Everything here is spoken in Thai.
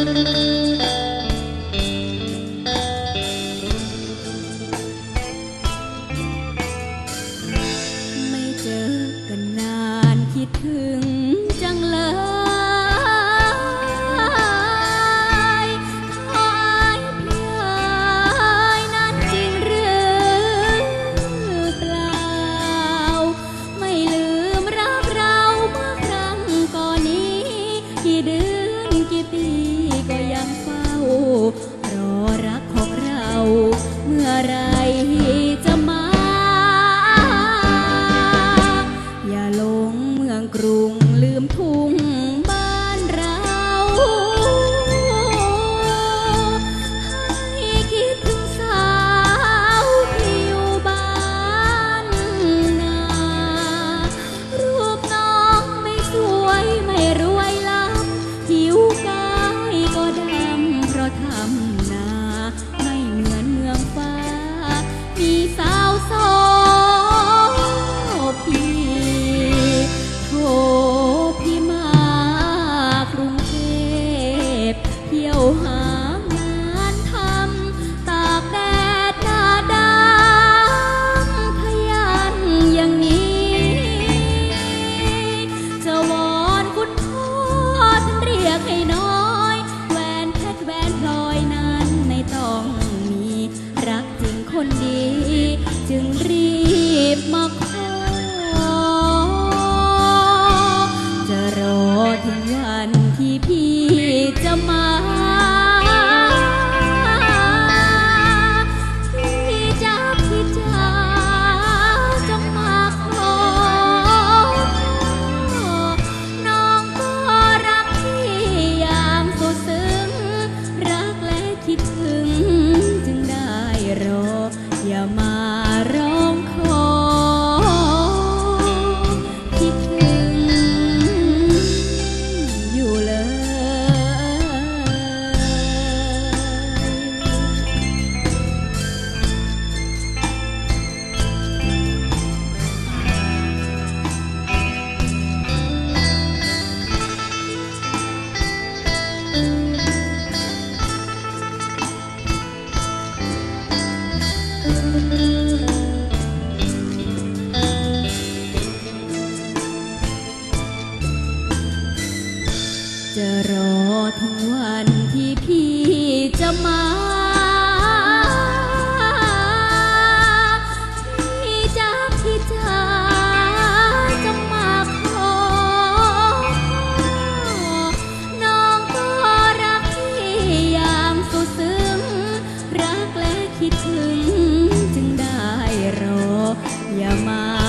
ไม่เจอกันนานคิดถึงจังเลยขายพี่อนั้นจริงหรือเปล่า ไม่ลืมรักเราเมื่อครั้งก่อนนี้ กี่เดือนกี่ปี รอรักของเราเมื่อไร ที่พี่จะมาพี่จักพี่จ๋าจะมาขอน้องก็รักพี่อย่างสุดซึ้ง รักและคิดถึงจึงได้รออย่ามา